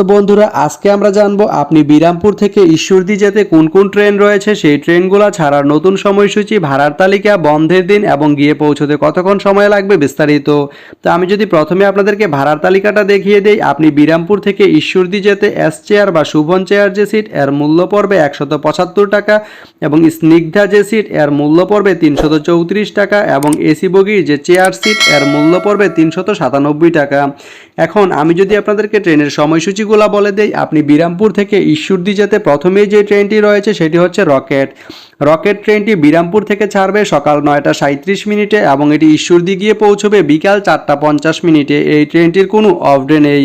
তো বন্ধুরা, আজকে আমরা জানব আপনি বিরামপুর থেকে ঈশ্বরদী যেতে কোন কোন ট্রেন রয়েছে? সেই ট্রেনগুলো ছাড়ার নতুন সময়সূচি ভাড়ার তালিকা, বন্ধের দিন এবং গিয়ে পৌঁছতে কতক্ষণ সময় লাগবে বিস্তারিত। তো আমি যদি প্রথমে আপনাদেরকে ভাড়ার তালিকাটা দেখিয়ে দেই, আপনি বিরামপুর থেকে ঈশ্বরদী যেতে এস চেয়ার বা শুভন চেয়ার যে সিট, এর মূল্য পড়বে একশত পঁচাত্তর টাকা এবং স্নিগ্ধা যে সিট, এর মূল্য পড়বে তিনশত চৌত্রিশ টাকা এবং এসি বগির যে চেয়ার সিট, এর মূল্য পড়বে তিনশত সাতানব্বই টাকা। এখন আমি যদি আপনাদেরকে ট্রেনের সময়সূচিগুলো বলে দেই, আপনি বিরামপুর থেকে ঈশ্বরদী যেতে প্রথমেই যে ট্রেনটি রয়েছে সেটি হচ্ছে রকেট। রকেট ট্রেনটি বিরামপুর থেকে ছাড়বে সকাল নয়টা সাঁত্রিশ মিনিটে এবং এটি ঈশ্বরদী গিয়ে পৌঁছবে বিকাল চারটা পঞ্চাশ মিনিটে। এই ট্রেনটির কোনো অফডে নেই।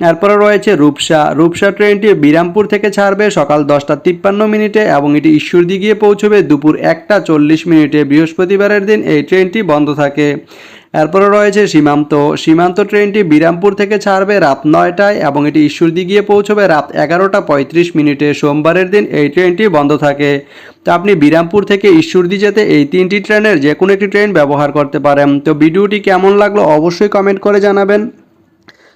এরপরে রয়েছে রূপসা। রূপসা ট্রেনটি বিরামপুর থেকে ছাড়বে সকাল দশটা তিপ্পান্ন মিনিটে এবং এটি ঈশ্বরদী গিয়ে পৌঁছবে দুপুর একটা চল্লিশ মিনিটে। বৃহস্পতিবারের দিন এই ট্রেনটি বন্ধ থাকে। এরপরে রয়েছে সীমান্ত। সীমান্ত ট্রেনটি বিরামপুর থেকে ছাড়বে রাত নয়টায় এবং এটি ঈশ্বরদী গিয়ে পৌঁছবে রাত এগারোটা পঁয়ত্রিশ মিনিটে। সোমবারের দিন এই ট্রেনটি বন্ধ থাকে। তো আপনি বিরামপুর থেকে ঈশ্বরদী যেতে এই তিনটি ট্রেনের যে কোনো একটি ট্রেন ব্যবহার করতে পারেন। তো ভিডিওটি কেমন লাগল অবশ্যই কমেন্ট করে জানাবেন।